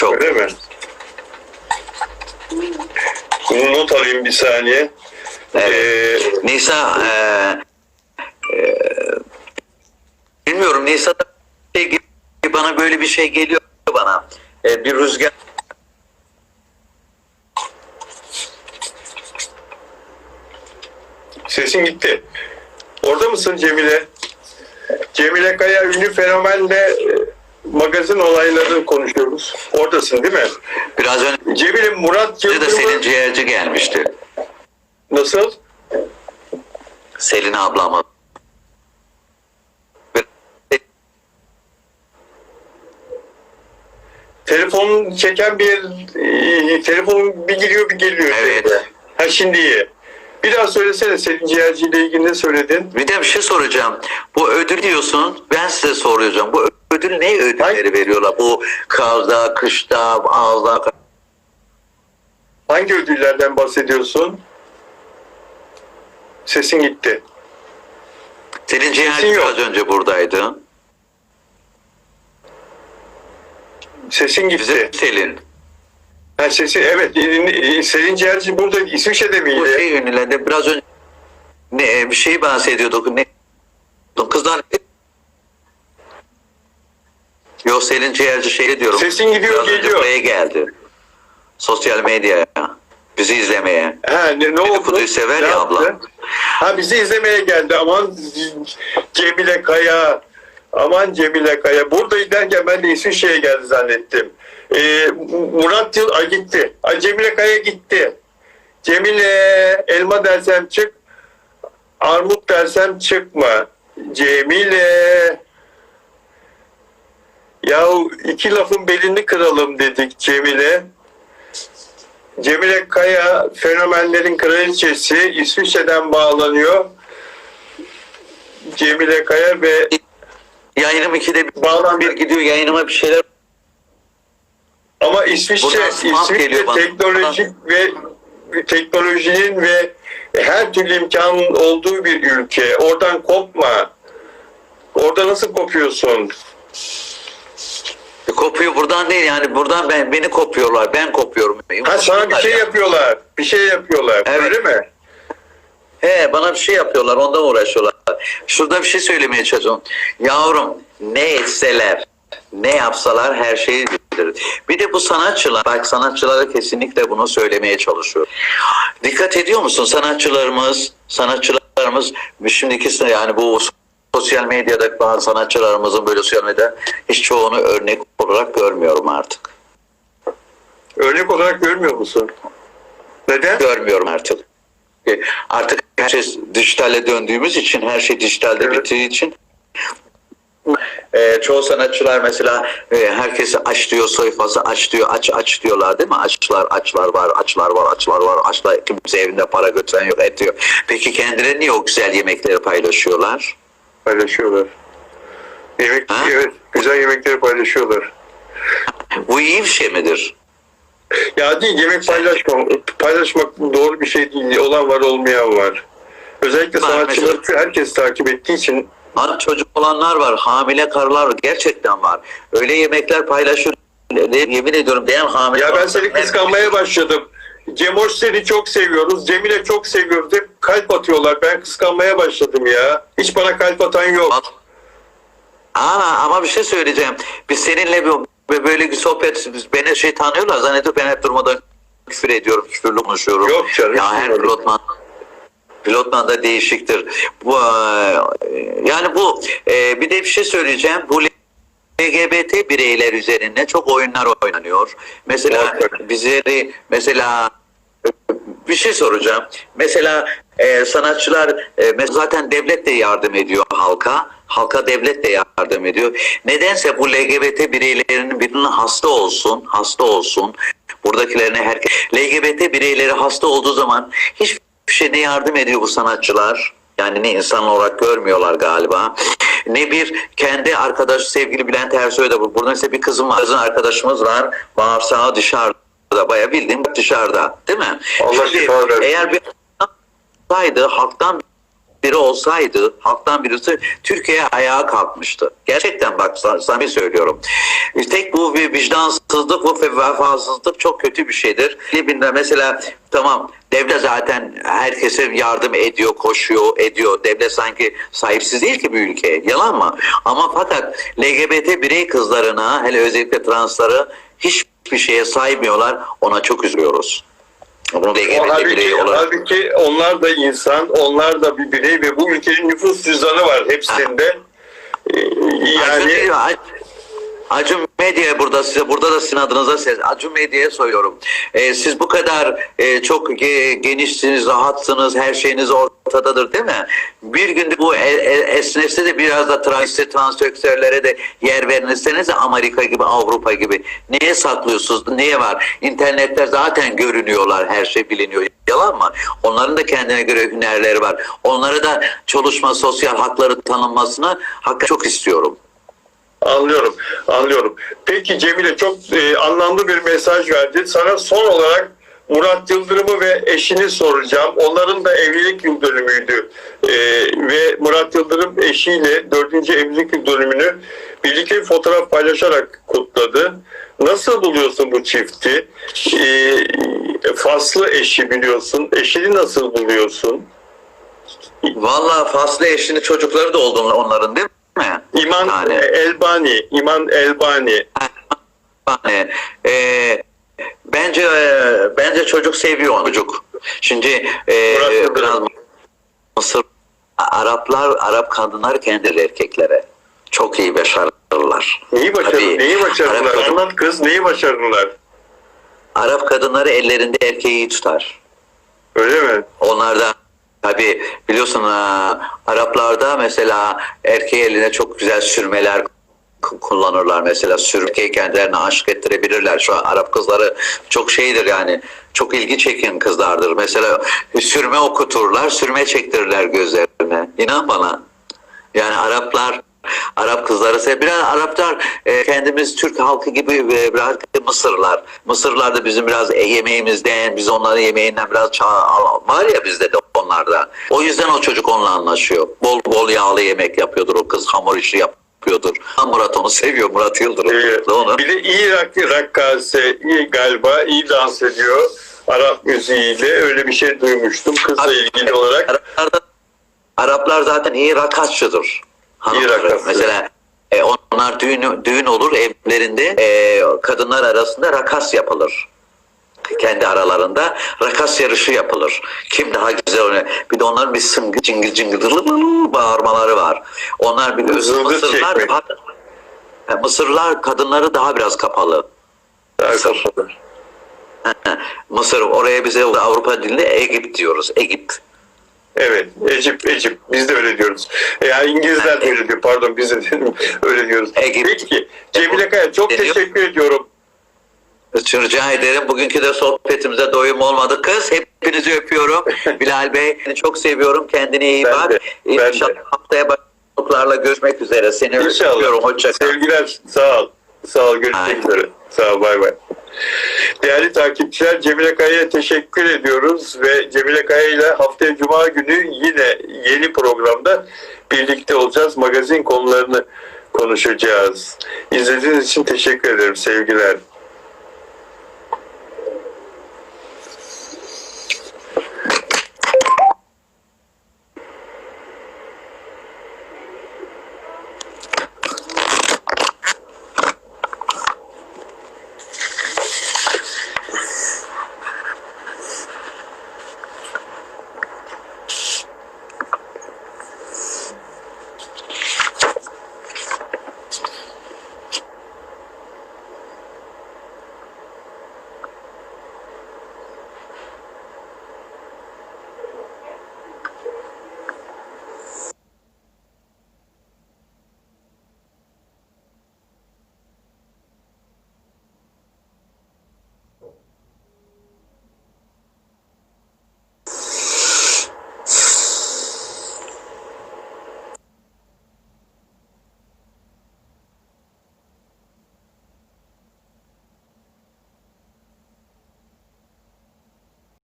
Çok. Öyle mi? Bunu not alayım bir saniye. Evet. Ee, Nisa e, e, bilmiyorum Nisa şey bana böyle bir şey geliyor bana. E, bir rüzgar sesin gitti. Orada mısın Cemile? Cemile Kaya ünlü fenomenle e, magazin olaylarını konuşuyoruz. Oradasın değil mi? biraz önce Cemile Murat de Yıldırım'ı Selin Ciğerci gelmişti. nasıl? Selin ablama. Telefon çeken bir e, telefon bir geliyor bir geliyor. Evet. Ha şimdi iyi. Bir daha söylesene Selin Ciğerci ile ilgili ne söyledin? Bir de bir şey soracağım. Bu ödül diyorsun. Ben size soracağım. Bu ödül ne ödülleri veriyorlar? Bu kazda, kışta, ağızda. Hangi ödüllerden bahsediyorsun? Sesin gitti. Ciğerci Sesin yok. az önce buradaydı. Sesin gitti. Bize Selin. Ha sesi evet. Selin Ciğerci burada İsviçre'de Bu miydi? şey ünlülerinde biraz önce ne, bir şey bahsediyorduk. Ne, kızlar Yok Selin Ciğerci şey diyorum. Sesin gidiyor, Biraz önce geliyor. buraya geldi. Sosyal medyaya. Bizi izlemeye. Ha ne, ne oldu? Dedikoduyu sever Ne ya yaptı? abla. Ha bizi izlemeye geldi. Aman Cemile Kaya. Aman Cemile Kaya. Burada derken ben de İsviçre'ye geldi zannettim. Ee, Murat Yıl Ay gitti. Ay Cemile Kaya gitti. Cemile elma dersem çık. Armut dersem çıkma. Cemile. Yahu iki lafın belini kıralım dedik Cemile. Cemile Kaya fenomenlerin kraliçesi İsviçre'den bağlanıyor. Cemile Kaya ve Yayınım ikide bir, Bağlandı. bir gidiyor yayınıma bir şeyler ama İsviçre, İsviçre teknolojik ve teknolojinin ve her türlü imkanın olduğu bir ülke. Oradan kopma. Orada nasıl kopuyorsun? Kopuyor buradan değil yani buradan ben beni kopuyorlar ben kopuyorum. Ha sana bir şey Ya. yapıyorlar. Bir şey yapıyorlar. Evet. Öyle mi? He bana bir şey yapıyorlar ondan uğraşıyorlar. Şurada bir şey söylemeye çalışıyorum. Yavrum ne etseler ne yapsalar her şeyi bilir. Bir de bu sanatçılar, bak sanatçılara kesinlikle bunu söylemeye çalışıyor. Dikkat ediyor musun sanatçılarımız, sanatçılarımız şimdiki yani bu sosyal medyada bazı sanatçılarımızın böyle sosyal medyada hiç çoğunu örnek olarak görmüyorum artık. Örnek olarak görmüyor musun? Neden? görmüyorum artık. E, Artık her şey dijitale döndüğümüz için, her şey dijitalde Evet. bittiği için e, çoğu sanatçılar mesela e, herkesi aç diyor sayfası aç diyor aç aç diyorlar değil mi? Açlar açlar var açlar var açlar var açlar kimse evinde para götüren yok et diyor. Peki kendileri niye o güzel yemekleri paylaşıyorlar? Paylaşıyorlar. Yemek, Ha? evet, güzel yemekleri paylaşıyorlar. Bu iyi bir şey midir? Ya değil yemek paylaşmak, paylaşmak doğru bir şey değil. Olan var olmayan var. Özellikle sanatçıları herkes takip ettiği için Hani çocuk olanlar var, hamile karılar var, gerçekten var. Öyle yemekler paylaşıyor. Yemin ediyorum ben hamile ya ben seni kıskanmaya başladım. Cemoş seni çok seviyoruz. Cemile çok seviyoruz. Hep kalp atıyorlar. Ben kıskanmaya başladım ya. Hiç bana kalp atan yok. Bak- Ama, bir şey söyleyeceğim. Biz seninle bir, böyle bir sohbet, biz beni şey tanıyorlar zannediyor ben hep durmadan küfür ediyorum, küfürlü konuşuyorum. Yok canım, Ya her pilotman pilotman da değişiktir. Bu e, yani bu e, bir de bir şey söyleyeceğim. Bu LGBT bireyler üzerinde çok oyunlar oynanıyor. Mesela bizleri mesela bir şey soracağım. Mesela e, sanatçılar e, zaten devlet de yardım ediyor halka. Halka devlet de yardım ediyor. Nedense bu LGBT bireylerinin birinin hasta olsun, hasta olsun. Buradakilerine herkes LGBT bireyleri hasta olduğu zaman hiçbir şey ne yardım ediyor bu sanatçılar. Yani ne insan olarak görmüyorlar galiba. Ne bir kendi arkadaş sevgili Bülent Ersoy da bu. Burada mesela bir kızım var. Kızın arkadaşımız var. Bağırsağı dışarıda. Bayağı bildiğin dışarıda. Değil mi? Allah Şimdi eğer bir olsaydı halktan biri olsaydı, halktan birisi Türkiye ayağa kalkmıştı. Gerçekten bak sa- samimi söylüyorum. Tek bu bir vicdansızlık, bu ve vefasızlık çok kötü bir şeydir. Libin'de mesela tamam devlet zaten herkese yardım ediyor, koşuyor, ediyor. Devlet sanki sahipsiz değil ki bir ülkeye. Yalan mı? Ama fakat LGBT birey kızlarına, hele özellikle transları hiçbir şeye saymıyorlar. Ona çok üzülüyoruz. Bunu LGBT bireyi halbuki, olarak halbuki onlar da insan, onlar da bir birey ve bu ülkenin nüfus cüzdanı var hepsinde. Ee, Yani Yani Acun Medya'ya burada size burada da sizin adınıza ses. Acun Medya'ya soruyorum. Ee, siz bu kadar e, çok ge- genişsiniz, rahatsınız, her şeyiniz ortadadır değil mi? Bir günde bu e, e, esnese de biraz da transist transseksüellere de yer verinirseniz Amerika gibi, Avrupa gibi. Neye saklıyorsunuz? Neye var? İnternette zaten görünüyorlar, her şey biliniyor. Yalan mı? Onların da kendine göre hünerleri var. Onlara da çalışma, sosyal hakları tanınmasını hakikaten çok istiyorum. Anlıyorum, anlıyorum. Peki Cemile çok e, anlamlı bir mesaj verdi. Sana son olarak Murat Yıldırım'ı ve eşini soracağım. Onların da evlilik yıl. E, ve Murat Yıldırım eşiyle dördüncü evlilik yıl birlikte bir fotoğraf paylaşarak kutladı. Nasıl buluyorsun bu çifti? E, Faslı eşi biliyorsun. Eşini nasıl buluyorsun? Vallahi Faslı eşini çocukları da oldu onların değil mi? İman Yani. Elbani, İman Elbani. Yani, e, bence e, bence çocuk seviyor onu çocuk. Şimdi e, biraz Mısır Araplar Arap kadınlar kendileri erkeklere çok iyi başarırlar. Neyi başarırlar? Neyi başarırlar? Arap, kadın- Anlat kız neyi başarırlar? Arap kadınları ellerinde erkeği tutar. Öyle mi? Onlarda tabi biliyorsun e, Araplarda mesela erkeği eline çok güzel sürmeler kullanırlar mesela sürmeyi kendilerine aşık ettirebilirler. Şu an Arap kızları çok şeydir yani çok ilgi çeken kızlardır. Mesela sürme okuturlar, sürme çektirirler gözlerine. İnan bana. Yani Araplar Arap kızları sev. Biraz Araplar e, kendimiz Türk halkı gibi e, biraz Mısırlar. Mısırlar da bizim biraz e, yemeğimizden, biz onların yemeğinden biraz çağ, var ya bizde de onlarda. O yüzden o çocuk onunla anlaşıyor. Bol bol yağlı yemek yapıyordur o kız. Hamur işi yapıyordur. Ha, Murat onu seviyor. Murat Yıldırım. Ee, onu. bir de iyi rak, rakkase, iyi galiba iyi dans ediyor. Arap müziğiyle öyle bir şey duymuştum kızla Abi, ilgili olarak. Araplar, Araplar zaten iyi rakasçıdır. Hanımları. Mesela e, onlar düğün, düğün olur evlerinde e, kadınlar arasında rakas yapılır. Kendi aralarında rakas yarışı yapılır. Kim daha güzel oynar. Bir de onların bir sıngı cıngıl dırlı bağırmaları var. Onlar Zılgıt Mısırlar, Mısırlar kadınları daha biraz kapalı. Daha Mısır. kapalı. Mısır oraya bize Avrupa dilinde Egipt diyoruz. Egipt. Evet, Ecip, Ecip. Biz de öyle diyoruz. Yani İngilizler de öyle diyor. Pardon, biz de öyle diyoruz. Egipt. Peki, Cemile Kaya çok Deniyor. teşekkür ediyorum. Rica ederim. Bugünkü de sohbetimize doyum olmadı. Kız hepinizi öpüyorum. Bilal Bey çok seviyorum. Kendine iyi Ben bak. de, ben İnşallah de. haftaya başlıklarla görüşmek üzere. Seni İnşallah. öpüyorum. Hoşça kal. Sevgiler, sağ ol. Sağ ol, görüşmek üzere. Sağ ol, bay bay. Değerli takipçiler, Cemile Kaya'ya teşekkür ediyoruz ve Cemile Kaya ile haftaya Cuma günü yine yeni programda birlikte olacağız. Magazin konularını konuşacağız. İzlediğiniz için teşekkür ederim. Sevgiler.